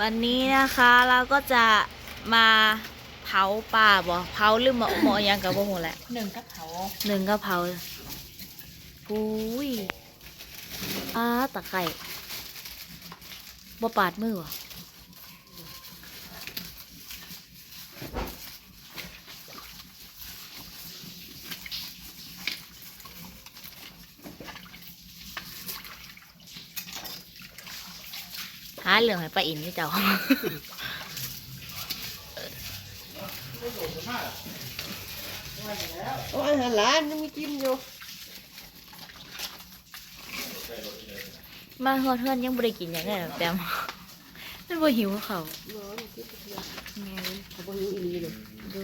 วันนี้นะคะเราก็จะมาเผาป่าบ่เผาหรือหมอหมอหยังกับบ่ฮู้แหละหนึ่งกระเผาหนึ่งก็เผาปุ้ยอ้าตะไคร่บ่ปาดมือวะ หาเรื่องให้ป้าอินนี่เจ้าโอ้ยอาหารร้านยังมีกินอยู่มาฮอดเฮือนยังบ่ได้กินหยังเลยแต่มันบ่หิวเขาวร้อนกินไปเถอะแม่เว้ยเขาบอกอยู่อีหลีเลยดู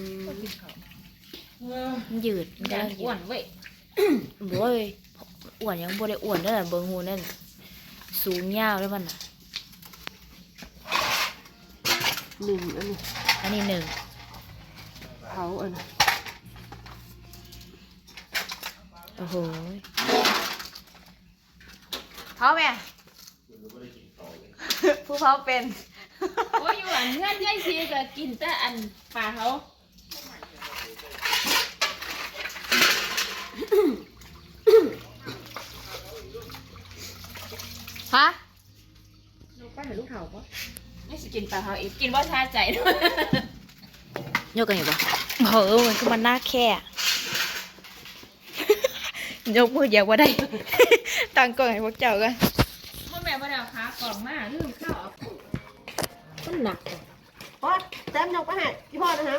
เออมันยืดมันยักำงลังยือ้วดนเว้ยโว้ยอ้วนยังบ่ได้อ้วนเด้อเบิ่งหูนั่นสูงยาวเลยมันน่ะ หนึ่งอันนี้อันนี้หนึ่งเผาอันนี้โอ้โหเผาแม่ผู้เผาเป็นโอ้ยอยู่อันเพื่อนยายซีก็กินแต่อันปลาเขาฮะลูกป้าเห็นลูกเผาปะ ไม่สิกินปลาเขาอีกกินว่าชาใจด้วยยกกันอยู่ปะเออมันคือมันหน้าแค่ยกมือเดียวว่าได้ตั้งกล้องให้พวกเจ้ากันเมื่อแม่มาดาวขากล่องมาลืมข้าวเอามันหนักพ่อแต้มยกไปให้พี่พ่อนะฮะ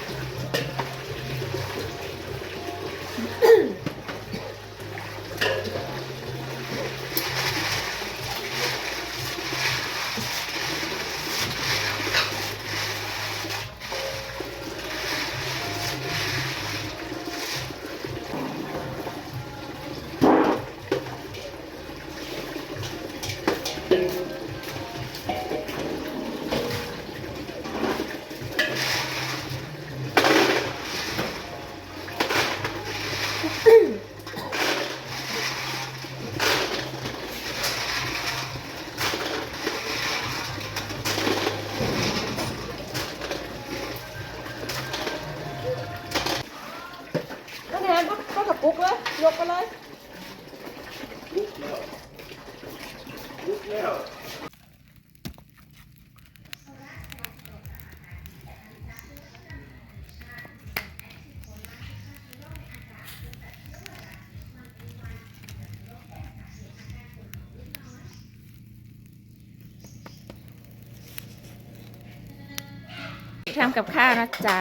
ทำกับข้าวนะจ๊ะ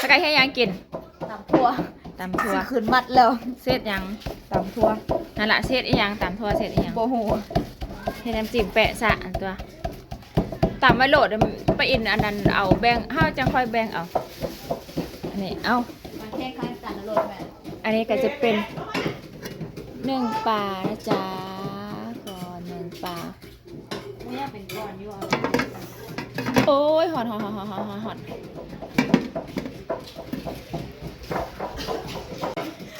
สกายให้ยังกินถั่วตำถั่วสิขึ้นมัดแล้วเสร็จยังตำถั่วนั่นละเสร็จอีหยังตำถั่วเสร็จอีหยังโบหูเฮ็ดน้ำจิ้มแปะสะอันตัวตำไว้โหลดเดี๋ยวไปอินอันนั้นเอาแบ่งเฮาจังค่อยแบ่งเอาอันนี้เอามาแค่ข้างกันนะโลดแม่อันนี้ก็จะเป็นหนึ่งปลานะจ๊ะก่อนหนึ่งปลาเนี่ยเป็นก้อนอยู่เอา โอ้ยหอนหอนหอนหอนหอนหอนหอน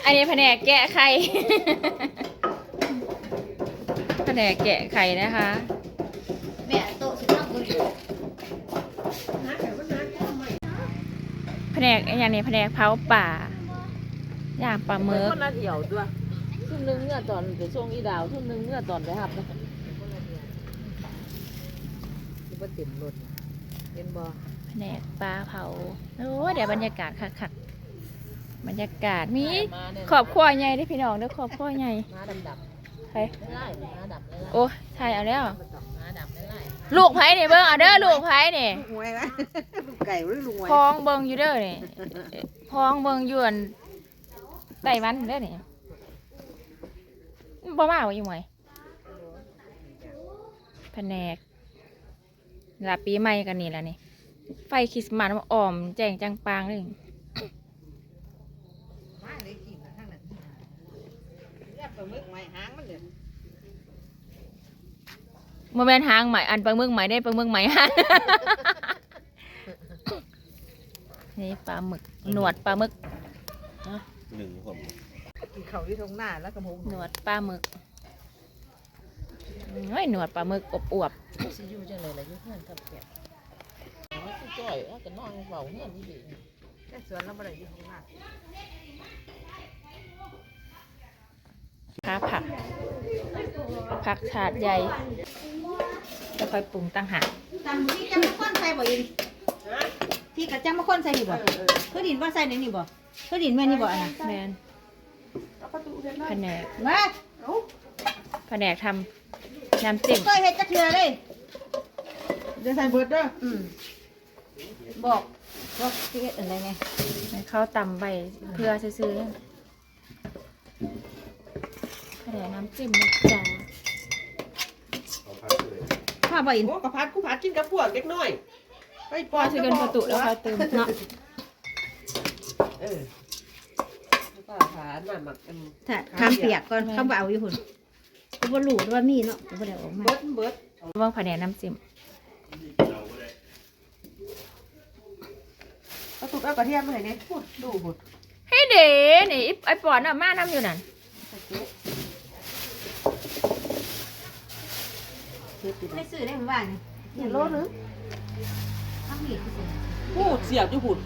อันนี้แผนกแกะไข่ แผนกแกะไข่นะคะ แม่โต๊ะสิบห้าคนอยู่แผนกอนอย่างนี้แผนกเผาป่าย่างปลาหมึกคนละเดี่ยวด้วยทุ่มหนึงเมื่อตอนไปส่งอีดาวทุ่มหนึงเมื่อตอนไปหับนะคือว่าเต็มรถ เห็นบ่แผนกปลาเผาโอ้ยเดี๋ยวบรรยากาศคักๆบรรยากาศมีมาเนี่ยขอบครัวใหญ่เด้อพี่น้องเด้อขอบครัวใหญ่มาดำดับใครไล่ไล่มาดับไล่ไล่โอ้ถ่ายเอาแล้วมาดับไล่ไล่ลูกไผ่นี่เบิ่งเอาเด้อลูกไผ่นี่ลูกหวยไหมลูกไก่หรือลูกหวยพ้องเบิ่งอยู่เด้อนี่พ้องเบิ่งอยู่อันไต้หวันเด้อนี่บ่มาบ่อยู่หมวยแผนก ลาปีใหม่กันนี่ล่ะนี่ ไฟคริสต์มาสมันอ่อม แจ้งจังปางเลยมาเลยกินนะข้างนั้นเรียกปลาหมึกไม้หางมันเด้อโมเมนหางใหม่อันปลาหมึกใหม่ได้ปลาหมึกใหม่ฮะ นี่ปลาหมึกหนวดปลาหมึก หนึ่งผมกินข้าวที่ตรงหน้าแล้วก็หมูหนวดปลาหมึก โอ้ยหนวดปลาหมึกอบอวบสิอยู่จังเลยล่ะอยู่เพื่อนกับแกมันคือจ่อยเอาแต่นอนเฝ้าเงื่อนนี่ดิแค่สวนเราบ่ได้อยู่ตรงหน้าข้าผัก ผักถาดใหญ่จะค่อยปรุงตั้งหากจำที่จำมาค้นใส่บ่ยินที่กะจำมาค้นใส่นี่บ่เพื่อดินว่าใส่ในนี่บ่เพื่อดินแม่นี่บ่อันน่ะแมนแผนกมาแผนกทำ น้ำจิ้มเคยเฮ็ดจักเทื่อเลยเดี๋ยวใส่เบิดเด้ออืมบอกบอกที่เฮ็ดอะไรไงให้เขาตำใบเพื่อซื้อๆแผนกน้ำจิ้มนะจ๊ะเอาพักเลยพ่อบ่ยินโอ้กะพัดกูพัดกินกับพวกเล็กน้อยไปพอจะเดินประตูแล้วค่อยเติมเนาะเออป้าผาหน้าหมักกันถ้าทำเปียกก่อนเขาบ่เอาอยู่หุ่น กูบ่รู้ว่ามีเนาะกูบ่ได้เอาออกมาเบิดเบิดเบิ่งแผนกน้ำจิ้มเอาตุกเอากระเทียมมาให้เนี่ยพูดดูพูดให้เด้นี่ไอ้ไอ้ปอนน่ะมาน้ำอยู่นั่นไม่ซื้อได้หมู่บ้านนี่เนี่ยโลนึงทำนี่ซื้อพูดเสียบอยู่พูด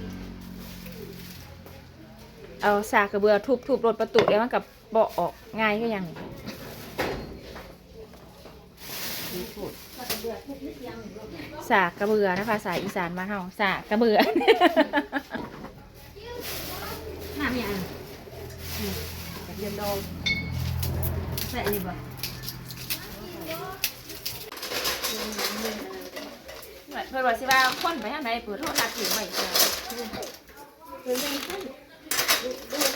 เอาสากกระเบือทุบทุบรถประตูเดี๋ยวมันกับเบาะออกง่ายก็ยัง สากกระเบือนะภาษาอีสานมาเฮาสากกระเบือน้ำยังกระเทียมดองใส่นี่บ่เพิ่อนว่าสิว่าคนไปทางไหนเปิดโทรทัศน์ถือไว้จ้ะดูดูเขา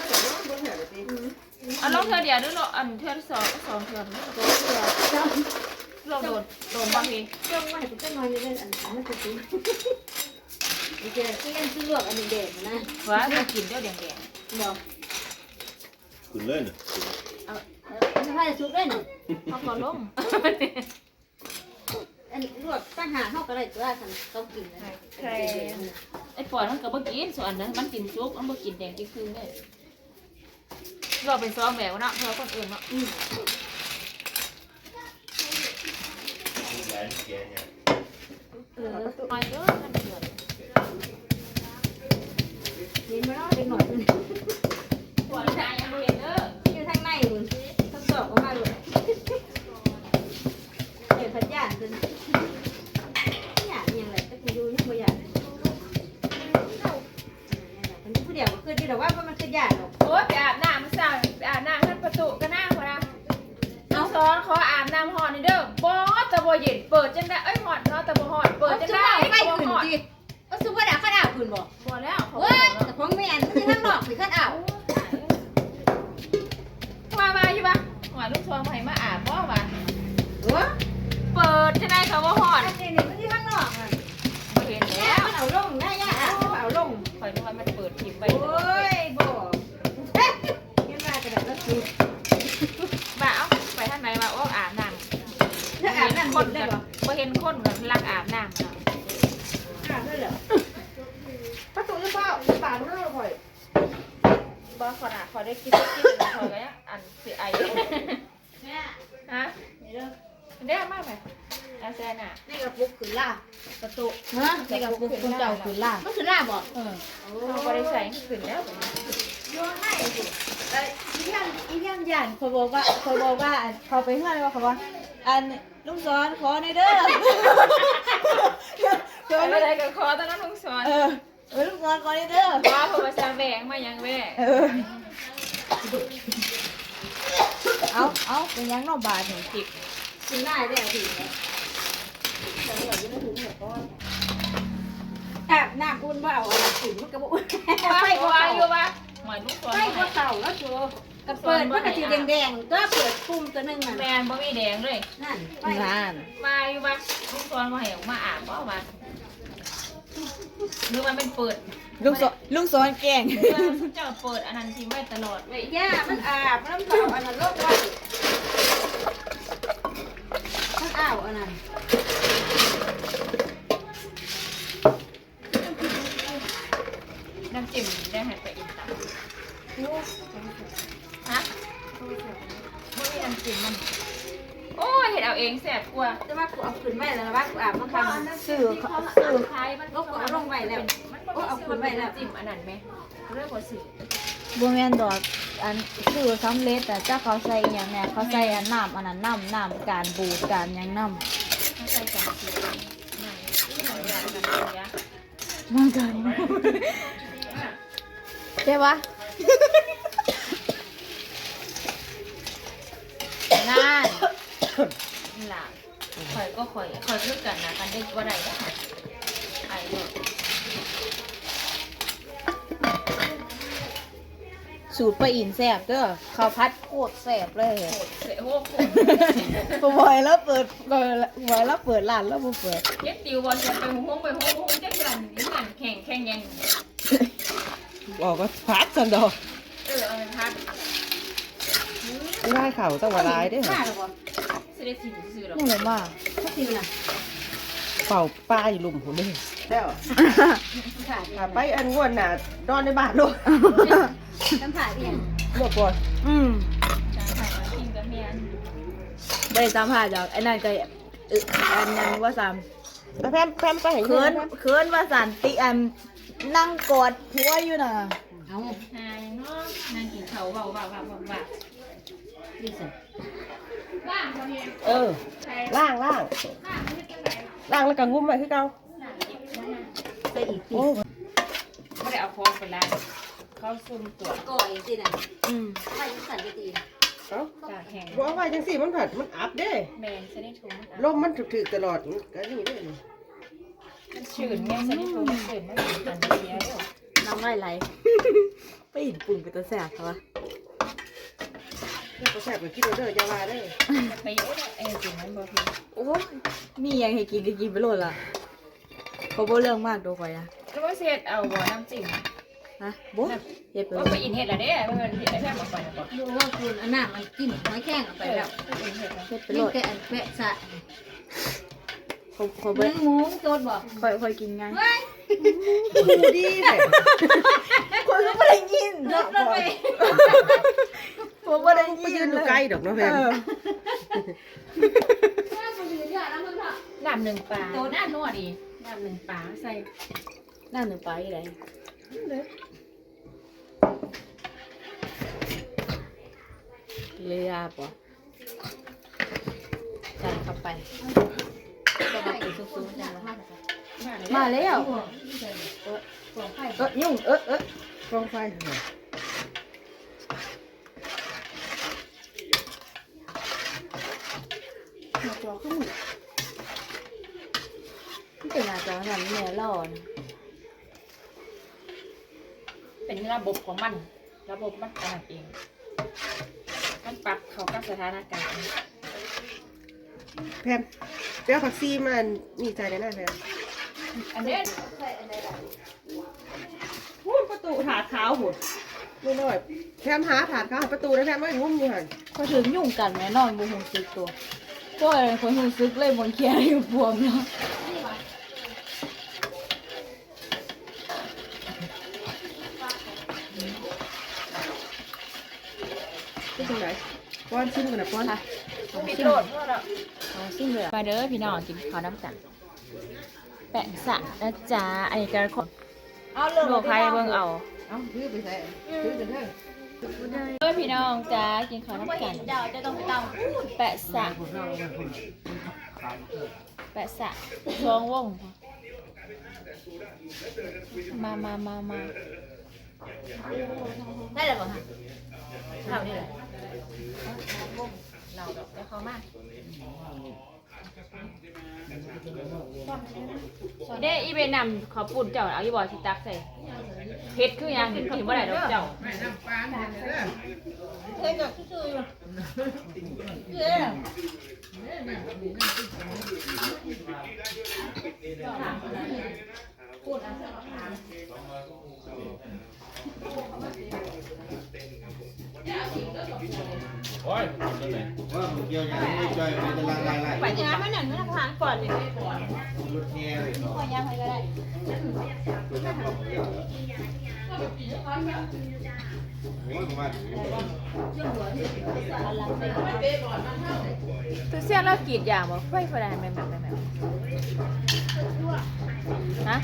เดี๋ยวน้องเบิ่งหาเลอาลงเทื่อเดียวหรือลงอันเทือสองสองเทื่อหรือตัว เทื่อลงโดนโดนบางทีจ้องไว้ให้กูจังหน่อยนี่เล่นอันนั้นมันจะกินนี่จะที่ยังสิลวกอันนี้เด็ดนะว่าจะกินเดี๋ยวแดงบอกคุณเล่นน่ะมันจะให้สุกได้หนึ่งๆเขาก็ลงอันลวกตั้งหาเข้าก็ได้ตัวคันต้องกินนะใครไอ้ปอนมันก็บ่กินส่วนนั้นมันกินซุปมันบ่กินแดงกินครึ่งได้เราเป็นซองแบบเนาะเพื่อคนอื่นเนาะ เนี่ยเออมาเยอะมันเดือดเห็นไหมเนาะเด็กหน่อยมันปอนชายยังบ่เห็นเด้ออยู่ทางในมันทั้งสองออกมาเลยเดี๋ยวพัดยานจนยานยังไงก็จะดูยังบ่ยานมันผู้เดียวก็คือที่เราว่ามันคือยานหรอกโอ้ยไปอาบน้ำมาสั่งไปอาบน้ำท่านประตูก็น่าพอนะน้องซ้อนขออาบน้ำหอนนี่เด้อบ่ บ่เย็นเปิดจังได้เอ้ยหอนเนาะแต่บ่หอนเปิด กินได้กินคอยก็ยังอันสิไอแม่ฮะนี่เด้อเด้อมากไหมอาเซน่ะนี่กระปุกขึ้นล่าประตูฮะนี่กระปุกคุณเจ้าขึ้นล่ามันขึ้นล่าบ่เออเขาบ่ได้ใส่ขึ้นแล้วโยนให้สิเอ้ยอีเพียงอีเพียงย่านเขาบอกว่าเขาบอกว่าอันเขาไปเฮือนว่าเขาว่าอันลุงสอนขอในอยเด้อเกิดอะไรกับคอตอนนั้นลุงสอนเออเออลุงสอนขอในอยเด้อว่าเพราะว่าจะแหวงมายังแหวง เออเอาเอาเป็นยังนอกบาทนี่จิบกินได้ได้สิอาบน้ำอุ่นว่าเอาอะไรกินมันก็บ่อุ่นว่าไฟเพบ่ราะว่าเก่าอยู่ว่าหมายลุงสอนไฟบ่เก่าแล้วชัวก็เปิดมันก็สีแดงๆก็เปิดปุ่มตัวหนึงน่ะแมนบ่มีแดงเลยนั่นไฟนั่นมาอยู่ว่าลุงสอนมาให้ออกมาอาบบ่ว่าหรือมันเป็นเปิด ลุงสอนลุงสอนแกงเออเจ้าเปิดอันนั้นทิ้งไว้ตลอดเว้ยย่ามันอาบน้ำเปล่าอันนั้นโลกไว้มันอ้าวอันนั้นน้ำจิ้มได้ให้ไปอีกตามฮะบ่มีน้ำจิ้มมันโอ้ยเห็ดเอาเองแซ่บกว่าแต่ว่ากูเอาขึ้นไว้แล้วนะว่ากูอาบมันคำซื้อซื้อขายมันก็กูเอาลงไว้แล้ว มันบ่เอาขึ้นไว้แล้วจิ้มอันนั้นไหมเรื่องว่าซื้อบ่แม่นดอกอันคือสำเร็จแต่จ้าเขาใส่อหย่างแน่เขาใส่อันน้ำอันนั้นน้ำน้ำการบูดการหยังน้เข้าใจกันซื้อไหนที่ไหนอยากกันเลยอะำมันกันใช่ปะนั่นนี่ล่ะข่อยก็ข่อยข่อยคือกันนะกันได้ว่าใดนะไอ้เนาะ สูตรปลาอินแซ่บเด้อข้าวพัดโคตรแซ่บเลยโคตรเสียโอ้โหบ่บ่อยแล้วเปิดบ่อยแล้วเปิดร้านแล้วบ่เปิดเย็ดติวบอลจะไปห้องไปห้องห้องจะกันนี่กันแข่งแข่งยังบอกว่าพัดสันดอกเออเอาไปพักไม่ได้เข่าต้องว่าลายเด้อข้าหรอบ่เสด็จถิ่นซื้อหรอกนี่เลยว่าถ้าสิน่ะเป่าป้ายลุ่มผมเลยแล้วค่ะถ้าไปอันงวนน่ะนอนในบ้านลูกน้ำผ่าเพียงลูกก่อนอืมจางถ่ายมากินกับเมียนบ่ได้สัมภาษณ์ดอกไอ้นั่นก็อึอันนั้นว่าซ้แล้วแพมแพมไปเห็นำเขินเขินว่าสันติอันนั่งกอดหัวอยู่น่ะเอานายเนาะนางกินเขาเบาเบาเบาเบาเบาดิสิว่างคนนี้เออใครล่างล่างว่างไม่ได้ไหนล่างแล้วก็งุ้มไว้คือเก่าไปอีกทีโอ้ไม่ได้เอาฟองไปล้าง เขาซุ่มตรวจก่อยสิน่ะอืมไปยังสั่นไปตีเอ้าตากแห้งบ่เอาไว้จังซี่มันผัดมันอับเด้แมนเสด็จถุงลมมันถึกๆตลอดก็นี่เด้นี่มันชื้นไงเสด็จถุงมันชื้นมันชื้นกันเสียเด้อน้ำลายไหลไปอินปุ่นไปตัวแสบเขาวะแล้วก็แซ่บก็กินเอาเด้ออย่าว่าเด้อไปเยอะเลยเอ้ยจริงมันบ่พี่โอ้ยมีหยังให้กินก็กินไปโลดล่ะเขาบ่เรื่องมากตัวข่อยนะแล้วก็เสร็จเอาบ่น้ำจิ้ม ฮะบ่เฮ็ดไปว่าเลไปยอินเห็ดละเด้เพื่อนเห็ดแล้วแค่มาก่อนนะก่อนดูว่าคุณอันน่ะมันกินหอยแข้งไปแล้วไปอินเห็ดแล้วเฮ็ดไปโลนี่ดแกอันแปะสะเขาเขามึบ่งหมูโจดบ่ข่อยข่อยกินไงเฮ้ยดูดีแท้ข่อยก็บ่ได้ยินลดลงไปผมบ่ได้ไปยิยืนนอเลยู่ยไกลดอกเนาะแพมเออน้ำหนึ่งปลาโตหน้านวดดีน้ำหนึ่งปลาใส่นั่นหนึ่งไปไหรือยาปะจันเข้าไปจะได้ซุกๆมาแล้วเออยุ่งเออเออกองไฟหน้าจอข้างหนึ่งนี่เป็นหน้าจอหนังแม่หลอนเป็นระบบของมัน ระบบมันเอง ปรับเข้ากับสถานการณ์แพมเปรี้ยวผักซีมันมีใจแน่ๆแพมอันนี้พูดประตูถาดขาวหุ่นไม่น้อยแพมหาถาดขาวหาประตูนะแพมไม่งุ้มอยู่หันก็ถึงยุ่งกันแม่นอนบ่ฮู้สึกตัวก็เลยคนฮู้สึกเลยบ่เคลียร์อยู่บวมเนาะ ที่ตรงไหนป้อนชิมกันนะป้อนมีโดดเอาซิ่งเลยมาเด้อพี่น้องกินข้าวน้ำกันแปะสะนะจ๊ะอันนี้ก็คนเอาเรื่องโลกใครเบิ่งเอาเอาซื้อไปใส่ซื้อไปใส่เด้อพี่น้องจ้ากินข้าวน้ำกันเจ้าจะต้องไปตามแปะสะแปะสะชองวงมามามามาได้เลยป่ะฮะเท่านี้เลย เราดอกจะเข้ามาเด้อีเวนำขอปุ่นเจ้าเอาอีบอยสิตักใส่เผ็ดคือหยังเห็นกินบ่ได้ดอกเจ้าเฮ้ยกับซื่อๆอยู่เย้ โอ้ยกินตัวไหนว่ามึงเกี่ยวอย่างนี้จอยมันจะละลายไหลไปที่ร้านมันหนึ่งมันทานก่อนเลยรถแง่เลยเนาะพอยาไปก็ได้ตัวนี้ก็เกี่ยวแล้วโอ้ยมาตัวเสี้ยนเรากรีดยางบ่ไฟไฟแม่นแบบแม่นแบบฮะ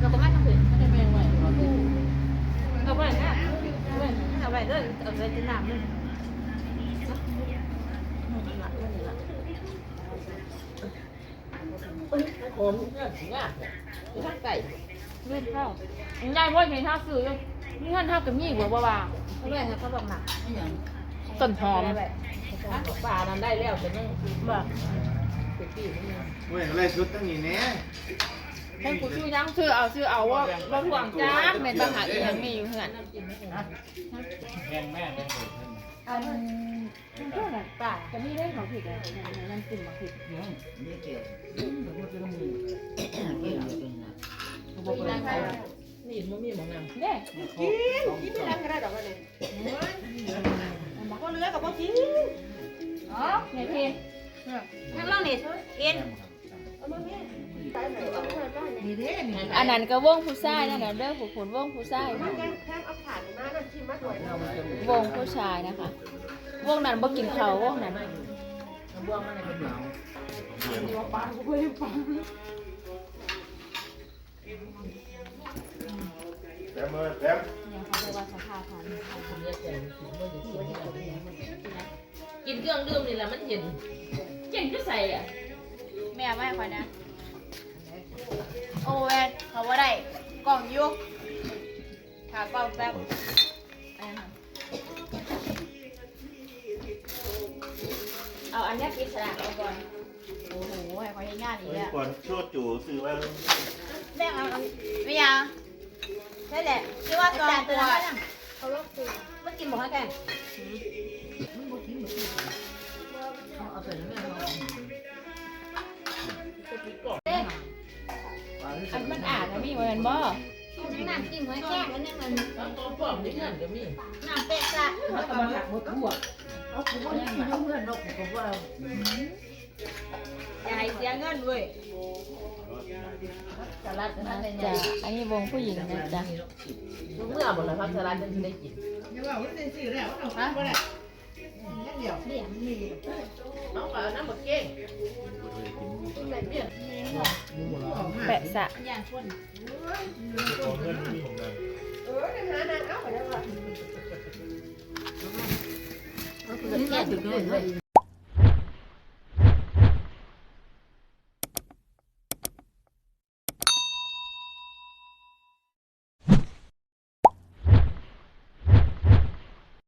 เราก็ไม่ เอาไปเด้อเอาไปที่น้ำเลยโอมเงื่อนงอยู่ทางไก่เลื่อนเข้ายังไงบ่เห็นท่าวซื้ออยู่นี่ท่านท่ากับมีบ่บ่ว่าเขาเลยเขาบอกหนักต้นหอมป่านั้นได้แล้วเป็นยังบอกเป็นปีนี่เว้ยอะไรชุดตั้งนี้เนี่ย ให้กูซื้อยังซื้อเอาซื้อเอาว่าบ่ห่วงจ้าแม่นปัญหาอีหยังมีอยู่เฮือนอันมันก็แบบป่าก็มีได้ของผิดอะไรนั่นกลุ่มมาผิดนี่มันมีหมองนำเด้กินกินไม่ได้ก็ได้ดอกอะไรก็เลือกับพ่อกินอ๋อแม่พี่ทั้งเรื่องนี้ เอ็นอันนั้นก็วงผู้ชายนั่นน่ะเด้อผู้คนวงผู้ชายมันยังแค่เอาถาดมานั่นชิมมาด้วยวงผู้ชายนะคะ วงนั้นบ่กินข้าววงนั้นบวงมันเป็นหนาวแต้มเลยแต้มเนี่ยเขาเรียกว่าสภาพของคุณเนี่ยใจถึงว่าจะกินกินเครื่องดื่มนี่แหละมันเย็นเก่งคือใส่อะแม่ไม่ค่อยนะ โอ้แวนเขาว่าได้กล่องยุกขากล่องแบบอะไรนะเอาอันนี้กินสลัดเอาก่อนโอ้โหให้เขาเห็นงานอีกแล้วก่อนโชดจูซื้อว่าแม่เอาไม่ยังใช่แหละที่ว่าตอนตัวเขาลบตัวมันกินบอกให้แก มันอ่านนะมีว่าแม่นบ่นี่น้ำกินไว้แค่นั้นนึงมันเอาตัวปลอมนี่เงื่อนก็มีน้ำเป็ดละเขาก็มาหักหมดทั้งหมดเอาผมว่าที่ยกเงื่อนนกผมว่าอย่าให้เสียเงินเว้ยสลัดนั่นเลยจ้ะอันนี้วงผู้หญิงนะจ๊ะเมื่อหมดแล้วครับสลัดจะได้กินน้อ งเอาน้ำหมกเก้งแปะสะอย่างคนของเพื่อนที่ผมนั่นเออหานางเอาไปแล้วแก่ถึงเลย